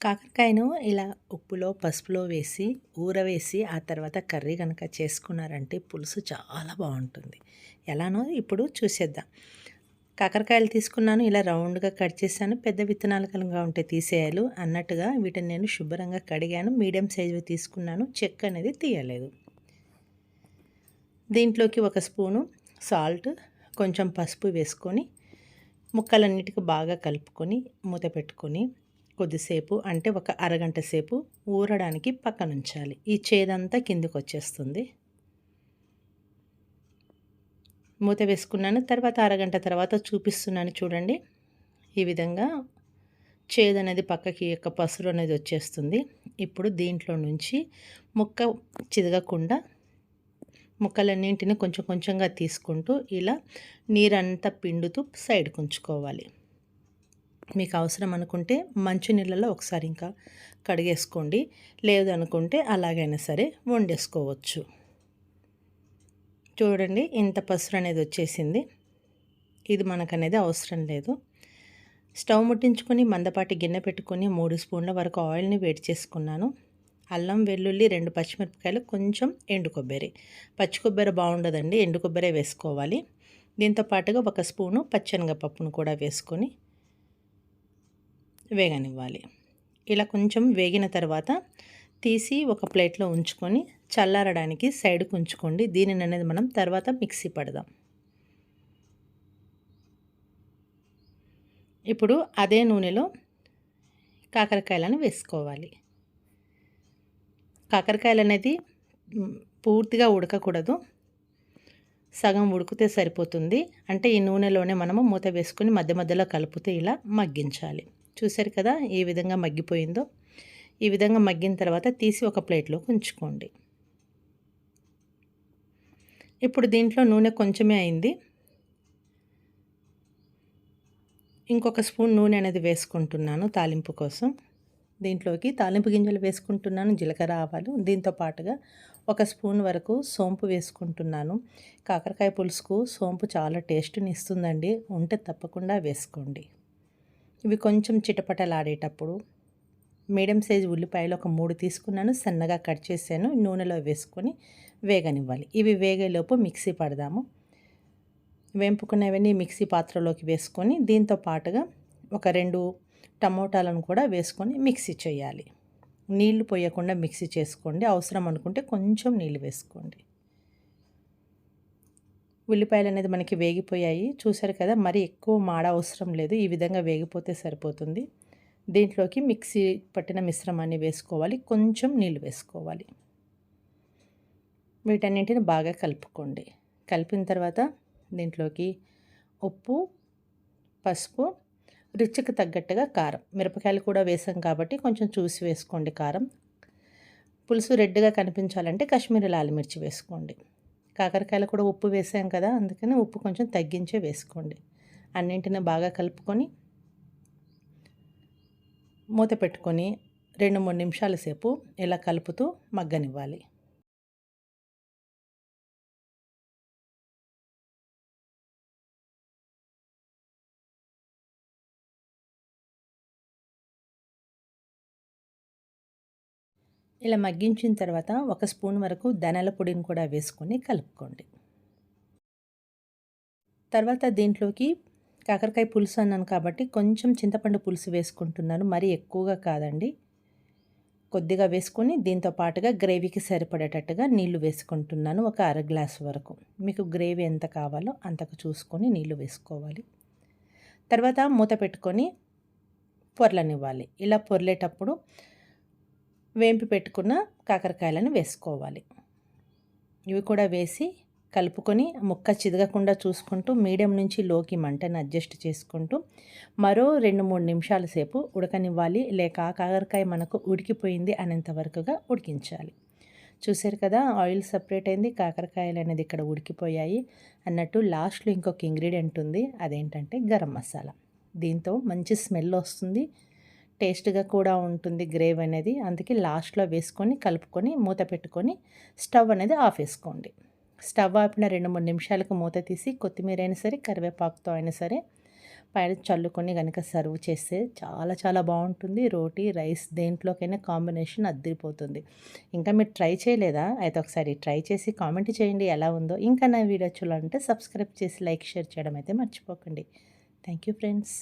కాకరకాయను ఇలా ఉప్పులో పసుపులో వేసి ఊరవేసి ఆ తర్వాత కర్రీ కనుక చేసుకున్నారంటే పులుసు చాలా బాగుంటుంది. ఎలానో ఇప్పుడు చూసేద్దాం. కాకరకాయలు తీసుకున్నాను ఇలా రౌండ్గా కట్ చేశాను. పెద్ద విత్తనాలు కలంగా ఉంటే తీసేయాలి అన్నట్టుగా వీటిని నేను శుభ్రంగా కడిగాను. మీడియం సైజు తీసుకున్నాను. చెక్క అనేది తీయలేదు. దీంట్లోకి ఒక స్పూను సాల్ట్ కొంచెం పసుపు వేసుకొని ముక్కలన్నిటికీ బాగా కలుపుకొని మూత పెట్టుకొని కొద్దిసేపు అంటే ఒక అరగంట సేపు ఊరడానికి పక్కనుంచాలి. ఈ చేదంతా కిందికి వచ్చేస్తుంది మూత వేసుకున్నాను. తర్వాత అరగంట తర్వాత చూపిస్తున్నాను చూడండి. ఈ విధంగా చేదు అనేది పక్కకి యొక్క పసురు అనేది వచ్చేస్తుంది. ఇప్పుడు దీంట్లో నుంచి ముక్క చిదగకుండా ముక్కలన్నింటిని కొంచెం కొంచెంగా తీసుకుంటూ ఇలా నీరంతా పిండుతూ సైడ్కి ఉంచుకోవాలి మీకు అవసరం అనుకుంటే మంచి నీళ్ళలో ఒకసారి ఇంకా కడిగేసుకోండి. లేదు అనుకుంటే అలాగైనా సరే వండేసుకోవచ్చు. చూడండి ఇంత పసురు అనేది వచ్చేసింది. ఇది మనకు అనేది అవసరం లేదు. స్టవ్ ముట్టించుకొని మందపాటి గిన్నె పెట్టుకొని మూడు స్పూన్ల వరకు ఆయిల్ని వేడి చేసుకున్నాను. అల్లం వెల్లుల్లి రెండు పచ్చిమిరపకాయలు కొంచెం ఎండు కొబ్బరి. పచ్చి కొబ్బరి బాగుండదండి ఎండు కొబ్బరి వేసుకోవాలి. దీంతో పాటుగా ఒక స్పూను పచ్చనగపప్పును కూడా వేసుకొని వేగనివ్వాలి. ఇలా కొంచెం వేగిన తర్వాత తీసి ఒక ప్లేట్లో ఉంచుకొని చల్లారడానికి సైడ్కి ఉంచుకోండి. దీనిని అనేది మనం తర్వాత మిక్సీ పడదాం. ఇప్పుడు అదే నూనెలో కాకరకాయలను వేసుకోవాలి. కాకరకాయలు అనేది పూర్తిగా ఉడకకూడదు. సగం ఉడికితే సరిపోతుంది. అంటే ఈ నూనెలోనే మనము మూత వేసుకుని మధ్య మధ్యలో కలిపితే ఇలా మగ్గించాలి. చూశారు కదా ఏ విధంగా మగ్గిపోయిందో? ఈ విధంగా మగ్గిన తర్వాత తీసి ఒక ప్లేట్లోకి ఉంచుకోండి. ఇప్పుడు దీంట్లో నూనె కొంచెమే అయింది. ఇంకొక స్పూన్ నూనె అనేది వేసుకుంటున్నాను తాలింపు కోసం. దీంట్లోకి తాలింపు గింజలు వేసుకుంటున్నాను జీలకర్ర ఆవాలు. దీంతో పాటుగా ఒక స్పూన్ వరకు సోంపు వేసుకుంటున్నాను. కాకరకాయ పులుసుకు సోంపు చాలా టేస్ట్ని ఇస్తుందండి. ఉంటే తప్పకుండా వేసుకోండి. ఇవి కొంచెం చిటపటలాడేటప్పుడు మీడియం సైజ్ ఉల్లిపాయలు ఒక మూడు తీసుకున్నాను సన్నగా కట్ చేశాను నూనెలో వేసుకొని వేగనివ్వాలి. ఇవి వేగేలోపు మిక్సీ పడదాము. వేంపుకున్నవన్నీ మిక్సీ పాత్రలోకి వేసుకొని దీంతో పాటుగా ఒక రెండు టమోటాలను కూడా వేసుకొని మిక్సీ చేయాలి. నీళ్ళు పోయకుండా మిక్సీ చేసుకోండి. అవసరం అనుకుంటే కొంచెం నీళ్ళు వేసుకోండి. ఉల్లిపాయలు అనేది మనకి వేగిపోయాయి. చూసారు కదా మరి ఎక్కువ మాడ అవసరం లేదు. ఈ విధంగా వేగిపోతే సరిపోతుంది. దీంట్లోకి మిక్సీ పట్టిన మిశ్రమాన్ని వేసుకోవాలి. కొంచెం నీళ్ళు వేసుకోవాలి. వీటన్నింటిని బాగా కలుపుకోండి. కలిపిన తర్వాత దీంట్లోకి ఉప్పు పసుపు రుచికి తగ్గట్టుగా కారం. మిరపకాయలు కూడా వేసాం కాబట్టి కొంచెం చూసి వేసుకోండి కారం. పులుసు రెడ్గా కనిపించాలంటే కాశ్మీరీ లాల్ మిర్చి వేసుకోండి. కాకరకాయలు కూడా ఉప్పు వేసాం కదా అందుకని ఉప్పు కొంచెం తగ్గించే వేసుకోండి. అన్నింటిని బాగా కలుపుకొని మూత పెట్టుకొని రెండు మూడు నిమిషాల సేపు ఇలా కలుపుతూ మగ్గనివ్వాలి. ఇలా మగ్గించిన తర్వాత ఒక స్పూన్ వరకు ధనల పొడిని కూడా వేసుకొని కలుపుకోండి. తర్వాత దీంట్లోకి కాకరకాయ పులుసు అన్నాను కాబట్టి కొంచెం చింతపండు పులుసు వేసుకుంటున్నాను. మరీ ఎక్కువగా కాదండి. కొద్దిగా వేసుకొని దీంతో పాటుగా గ్రేవీకి సరిపడేటట్టుగా నీళ్ళు వేసుకుంటున్నాను ఒక అర గ్లాస్ వరకు. మీకు గ్రేవీ ఎంత కావాలో అంతకు చూసుకొని నీళ్ళు వేసుకోవాలి. తర్వాత మూత పెట్టుకొని పొరలనివ్వాలి. ఇలా పొరలేటప్పుడు వేంపి పెట్టుకున్న కాకరకాయలను వేసుకోవాలి. ఇవి కూడా వేసి కలుపుకొని ముక్క చిదగకుండా చూసుకుంటూ మీడియం నుంచి లోకి మంటను అడ్జస్ట్ చేసుకుంటూ మరో రెండు మూడు నిమిషాల సేపు ఉడకనివ్వాలి. లేక కాకరకాయ మనకు ఉడికిపోయింది అనేంత వరకుగా ఉడికించాలి. చూసారు కదా ఆయిల్ సపరేట్ అయింది కాకరకాయలు అనేది ఇక్కడ ఉడికిపోయాయి అన్నట్టు లాస్ట్లో ఇంకొక ఇంగ్రీడియంట్ ఉంది అదేంటంటే గరం మసాలా. దీంతో మంచి స్మెల్ వస్తుంది టేస్ట్గా కూడా ఉంటుంది గ్రేవ్ అనేది. అందుకే లాస్ట్లో వేసుకొని కలుపుకొని మూత పెట్టుకొని స్టవ్ అనేది ఆఫ్ వేసుకోండి. స్టవ్ ఆపిన రెండు మూడు నిమిషాలకు మూత తీసి కొత్తిమీర అయినా సరే కరివేపాకుతో అయినా సరే పైన చల్లుకొని కనుక సర్వ్ చేస్తే చాలా చాలా బాగుంటుంది. రోటీ రైస్ దేంట్లోకైనా కాంబినేషన్ అద్దరిపోతుంది. ఇంకా మీరు ట్రై చేయలేదా? అయితే ఒకసారి ట్రై చేసి కామెంట్ చేయండి ఎలా ఉందో. ఇంకా నా వీడియో చూడాలంటే సబ్స్క్రైబ్ చేసి లైక్ షేర్ చేయడం అయితే మర్చిపోకండి. Thank you friends.